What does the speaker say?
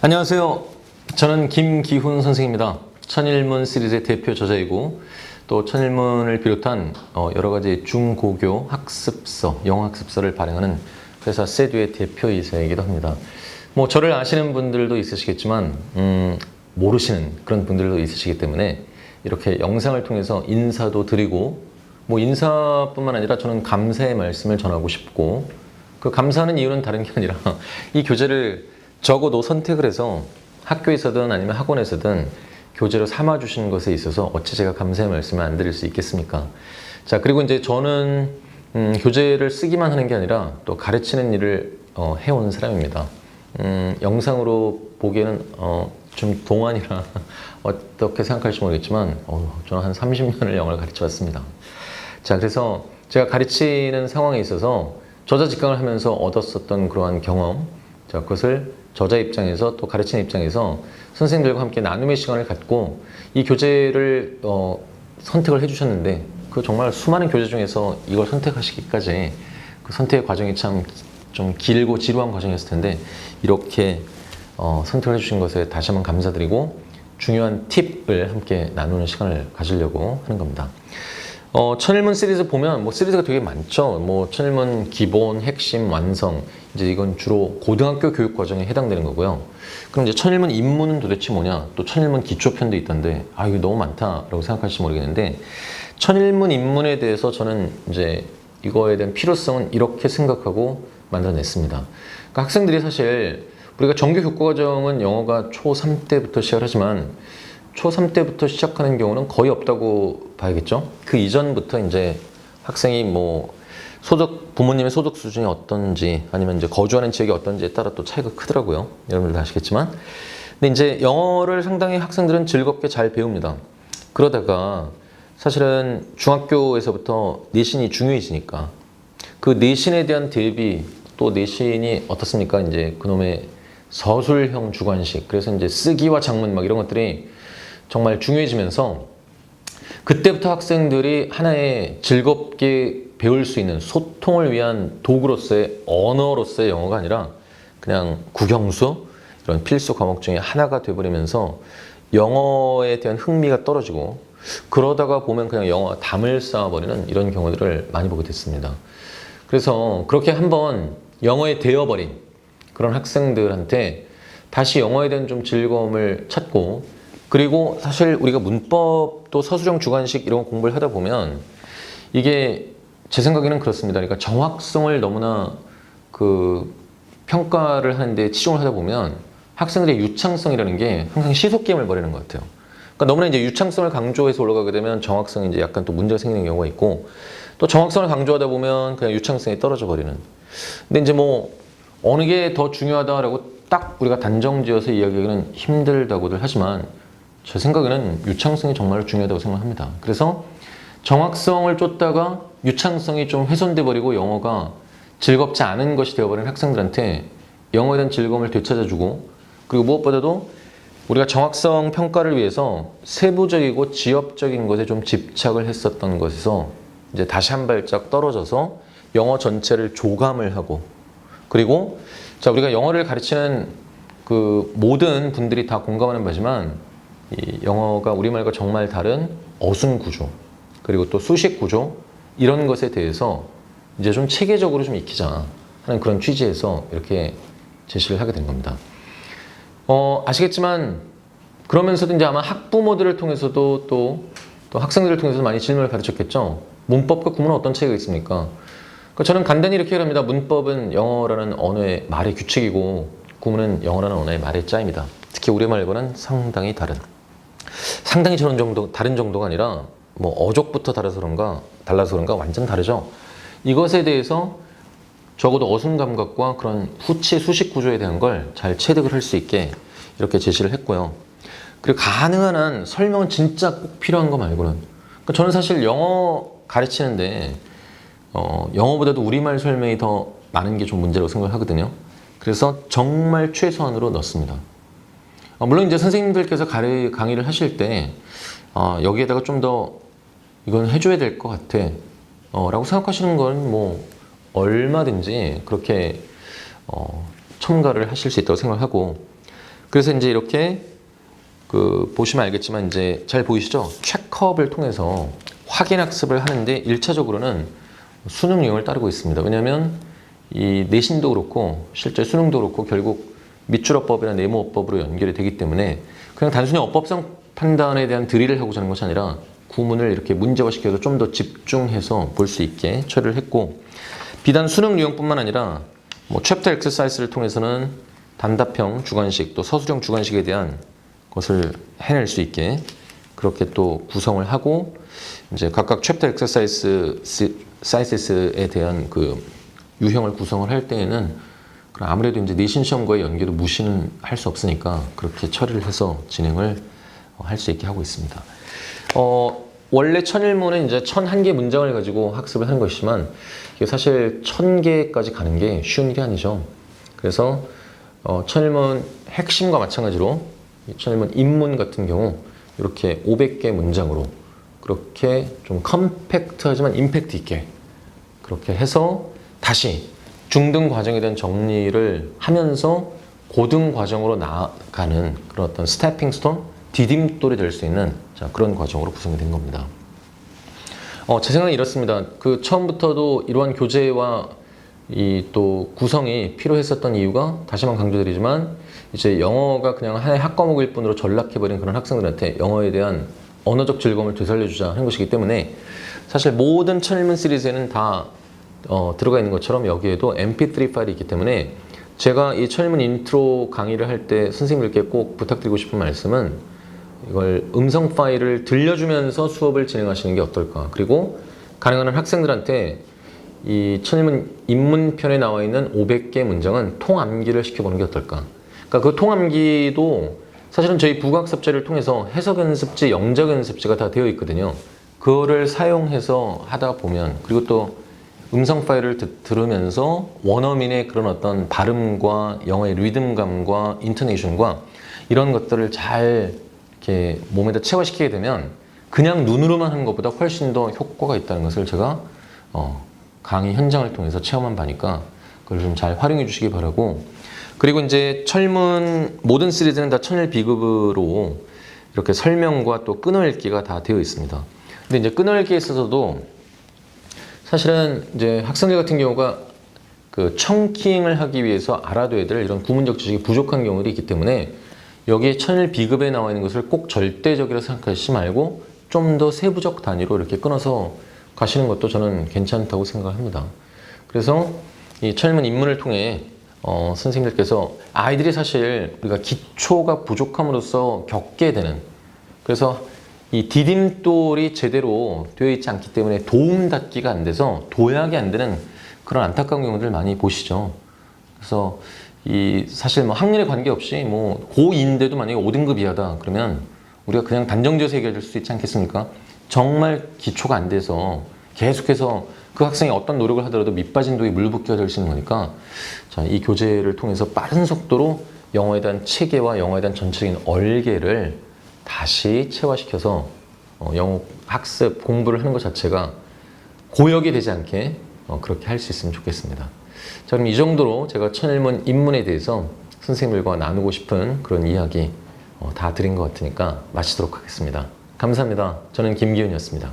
안녕하세요. 저는 김기훈 선생입니다. 천일문 시리즈의 대표 저자이고 또 천일문을 비롯한 어, 여러 가지 중고교 학습서, 영어 학습서를 발행하는 회사 세듀의 대표이사이기도 합니다. 뭐 저를 아시는 분들도 있으시겠지만 음, 모르시는 그런 분들도 있으시기 때문에 이렇게 영상을 통해서 인사도 드리고 뭐 인사뿐만 아니라 저는 감사의 말씀을 전하고 싶고 그 감사하는 이유는 다른 게 아니라 이 교재를 적어도 선택을 해서 학교에서든 아니면 학원에서든 교재로 삼아 주시는 것에 있어서 어찌 제가 감사의 말씀을 안 드릴 수 있겠습니까? 자 그리고 이제 저는 음, 교재를 쓰기만 하는 게 아니라 또 가르치는 일을 어, 해온 사람입니다. 음, 영상으로 보기에는 어, 좀 동안이라 어떻게 생각할지 모르겠지만 어, 저는 한 30년을 영어를 가르쳐 왔습니다. 자, 그래서 제가 가르치는 상황에 있어서 저자 직강을 하면서 얻었었던 그러한 경험, 자, 그것을 저자 입장에서 또 가르치는 입장에서 선생님들과 함께 나눔의 시간을 갖고 이 교재를 어, 선택을 해주셨는데 그 정말 수많은 교재 중에서 이걸 선택하시기까지 그 선택의 과정이 참 좀 길고 지루한 과정이었을 텐데 이렇게 어, 선택을 해주신 것에 다시 한번 감사드리고 중요한 팁을 함께 나누는 시간을 가지려고 하는 겁니다. 어, 천일문 시리즈 보면 뭐 시리즈가 되게 많죠. 뭐 천일문 기본, 핵심, 완성. 이제 이건 주로 고등학교 교육 과정에 해당되는 거고요. 그럼 이제 천일문 입문은 도대체 뭐냐? 또 천일문 기초편도 있던데 아 이거 너무 많다라고 생각할지 모르겠는데 천일문 입문에 대해서 저는 이제 이거에 대한 필요성은 이렇게 생각하고 만들어냈습니다. 그러니까 학생들이 사실 우리가 정규 교과 과정은 영어가 초3 때부터 시작을 하지만 초3 때부터 시작하는 경우는 거의 없다고 봐야겠죠. 그 이전부터 이제 학생이 뭐 소득 부모님의 소득 수준이 어떤지 아니면 이제 거주하는 지역이 어떤지에 따라 또 차이가 크더라고요. 여러분들 아시겠지만. 근데 이제 영어를 상당히 학생들은 즐겁게 잘 배웁니다. 그러다가 사실은 중학교에서부터 내신이 중요해지니까 그 내신에 대한 대비 또 내신이 어떻습니까? 이제 그놈의 서술형 주관식 그래서 이제 쓰기와 작문 막 이런 것들이 정말 중요해지면서 그때부터 학생들이 하나의 즐겁게 배울 수 있는 소통을 위한 도구로서의 언어로서의 영어가 아니라 그냥 국영수 이런 필수 과목 중에 하나가 돼버리면서 영어에 대한 흥미가 떨어지고 그러다가 보면 그냥 영어 담을 쌓아버리는 이런 경우들을 많이 보게 됐습니다. 그래서 그렇게 한번 영어에 되어버린 그런 학생들한테 다시 영어에 대한 좀 즐거움을 찾고 그리고 사실 우리가 문법도 서술형 주관식 이런 거 공부를 하다 보면 이게 제 생각에는 그렇습니다. 그러니까 정확성을 너무나 그 평가를 하는데 치중을 하다 보면 학생들의 유창성이라는 게 항상 시속 게임을 벌이는 것 같아요. 그러니까 너무나 이제 유창성을 강조해서 올라가게 되면 정확성이 이제 약간 또 문제가 생기는 경우가 있고 또 정확성을 강조하다 보면 그냥 유창성이 떨어져 버리는. 근데 이제 뭐 어느 게 더 중요하다라고 딱 우리가 단정지어서 이야기하기는 힘들다고들 하지만 제 생각에는 유창성이 정말 중요하다고 생각합니다. 그래서 정확성을 쫓다가 유창성이 좀 훼손돼 버리고 영어가 즐겁지 않은 것이 되어버린 학생들한테 영어에 대한 즐거움을 되찾아주고 그리고 무엇보다도 우리가 정확성 평가를 위해서 세부적이고 지엽적인 것에 좀 집착을 했었던 것에서 이제 다시 한 발짝 떨어져서 영어 전체를 조감을 하고 그리고 자 우리가 영어를 가르치는 그 모든 분들이 다 공감하는 바지만 이 영어가 우리말과 정말 다른 어순 구조 그리고 또 수식 구조 이런 것에 대해서 이제 좀 체계적으로 좀 익히자 하는 그런 취지에서 이렇게 제시를 하게 된 겁니다. 어, 아시겠지만 그러면서도 이제 아마 학부모들을 통해서도 또, 또 학생들을 통해서 많이 질문을 가르쳤겠죠. 문법과 구문은 어떤 차이가 있습니까? 그러니까 저는 간단히 이렇게 합니다. 문법은 영어라는 언어의 말의 규칙이고 구문은 영어라는 언어의 말의 짜입니다. 특히 우리말과는 상당히 다른. 상당히 저런 정도 다른 정도가 아니라 뭐 어족부터 달라서 그런가 달라서 그런가 완전 다르죠. 이것에 대해서 적어도 어순 감각과 그런 후치 수식 구조에 대한 걸 잘 체득을 할 수 있게 이렇게 제시를 했고요. 그리고 가능한 한 설명은 진짜 꼭 필요한 거 말고는. 그러니까 저는 사실 영어 가르치는데 어, 영어보다도 우리말 설명이 더 많은 게 좀 문제라고 생각을 하거든요. 그래서 정말 최소한으로 넣습니다. 어, 물론 이제 선생님들께서 가르, 강의를 하실 때 어, 여기에다가 좀 더 이건 해줘야 될 것 같아 어, 라고 생각하시는 건 뭐 얼마든지 그렇게 어, 첨가를 하실 수 있다고 생각하고 그래서 이제 이렇게 그 보시면 알겠지만 이제 잘 보이시죠? 체크업을 통해서 확인 학습을 하는데 일차적으로는 수능 유형을 따르고 있습니다. 왜냐하면 이 내신도 그렇고 실제 수능도 그렇고 결국 밑줄어법이나 네모어법으로 연결이 되기 때문에 그냥 단순히 어법성 판단에 대한 드릴을 하고자 하는 것이 아니라 구문을 이렇게 문제화 시켜서 좀 더 집중해서 볼 수 있게 처리를 했고 비단 수능 유형뿐만 아니라 뭐 챕터 엑서사이즈를 통해서는 단답형 주관식 또 서술형 주관식에 대한 것을 해낼 수 있게 그렇게 또 구성을 하고 이제 각각 챕터 엑서사이즈 사이즈에 대한 그 유형을 구성을 할 때에는 아무래도 이제 내신 시험과의 연계도 무시는 할 수 없으니까 그렇게 처리를 해서 진행을 어, 할수 있게 하고 있습니다. 어, 원래 천일문은 이제 천 한 개 문장을 가지고 학습을 하는 것이지만 이게 사실 천 개까지 가는 게 쉬운 일이 아니죠. 그래서 어, 천일문 핵심과 마찬가지로 이 천일문 입문 같은 경우 이렇게 500개 문장으로 그렇게 좀 컴팩트하지만 임팩트 있게 그렇게 해서 다시 중등 과정에 대한 정리를 하면서 고등 과정으로 나아가는 그런 어떤 스태핑 스톤, 디딤돌이 될 수 있는 자, 그런 과정으로 구성이 된 겁니다. 어, 제 생각은 이렇습니다. 그 처음부터도 이러한 교재와 이 또 구성이 필요했었던 이유가 다시 한번 강조드리지만 이제 영어가 그냥 하나의 학과목일 뿐으로 전락해버린 그런 학생들한테 영어에 대한 언어적 즐거움을 되살려주자 하는 것이기 때문에 사실 모든 천일문 시리즈에는 다 어, 들어가 있는 것처럼 여기에도 mp3 파일이 있기 때문에 제가 이 천일문 인트로 강의를 할 때 선생님들께 꼭 부탁드리고 싶은 말씀은 이걸 음성 파일을 들려주면서 수업을 진행하시는 게 어떨까. 그리고 가능한 한 학생들한테 이 천일문 입문편에 나와 있는 500개 문장은 통암기를 시켜보는 게 어떨까. 그러니까 그 통암기도 사실은 저희 국악습제를 통해서 해석 연습지, 영작 연습지가 다 되어 있거든요. 그거를 사용해서 하다 보면 그리고 또 음성 파일을 듣, 들으면서 원어민의 그런 어떤 발음과 영어의 리듬감과 인터네이션과 이런 것들을 잘 이렇게 몸에다 체화시키게 되면 그냥 눈으로만 하는 것보다 훨씬 더 효과가 있다는 것을 제가 어, 강의 현장을 통해서 체험한 바니까 그걸 좀 잘 활용해 주시기 바라고 그리고 이제 철문 모든 시리즈는 다 천일 비급으로 이렇게 설명과 또 끊어읽기가 다 되어 있습니다. 근데 이제 끊어읽기에 있어서도 사실은 이제 학생들 같은 경우가 그 청킹을 하기 위해서 알아둬야 될 이런 구문적 지식이 부족한 경우들이 있기 때문에 여기에 천일 비급에 나와 있는 것을 꼭 절대적이라 생각하시지 말고 좀 더 세부적 단위로 이렇게 끊어서 가시는 것도 저는 괜찮다고 생각합니다. 그래서 이 천일문 입문을 통해 어, 선생님들께서 아이들이 사실 우리가 기초가 부족함으로써 겪게 되는 그래서 이 디딤돌이 제대로 되어 있지 않기 때문에 도움 닫기가 안 돼서 도약이 안 되는 그런 안타까운 경우들 많이 보시죠. 그래서 이 사실 뭐 학년에 관계없이 뭐 고2인데도 만약에 5등급 이하다 그러면 우리가 그냥 단정지어서 줄수 있지 않겠습니까? 정말 기초가 안 돼서 계속해서 그 학생이 어떤 노력을 하더라도 밑빠진 독에 물 붓기가 될 수 있는 거니까 자, 이 교재를 통해서 빠른 속도로 영어에 대한 체계와 영어에 대한 전체적인 얼개를 다시 체화시켜서 어, 영어 학습 공부를 하는 것 자체가 고역이 되지 않게 어, 그렇게 할 수 있으면 좋겠습니다. 자, 그럼 이 정도로 제가 천일문 입문에 대해서 선생님들과 나누고 싶은 그런 이야기 어, 다 드린 것 같으니까 마치도록 하겠습니다. 감사합니다. 저는 김기훈이었습니다.